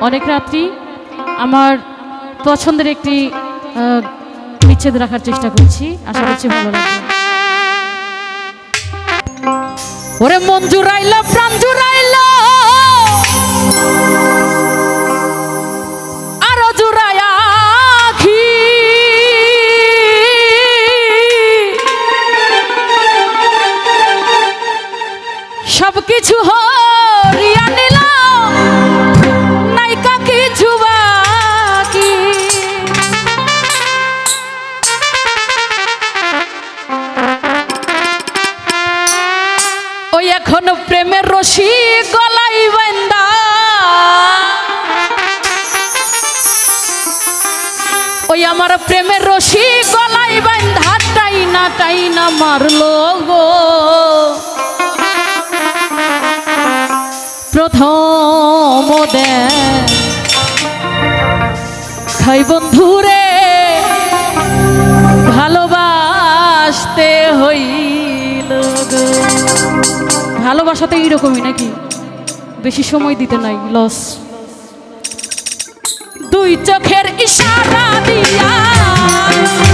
অনেক রাত্রি আমার পছন্দের একটি বিচ্ছেদ রাখার চেষ্টা করছি। আশা করছি ভালো লাগবে। ওরে মন জুড়াইল রশি গলাই বান্ধা টাইনা টাইনা মারলো গো। প্রথম দেন খাই বন্ধুরে ভালোবাসতে হইল। ভালোবাসাতে এইরকমই নাকি? বেশি সময় দিতে নাই, লস। দুই চোখের ইশারা দিয়া Música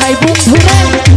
হাই বন্ধুরা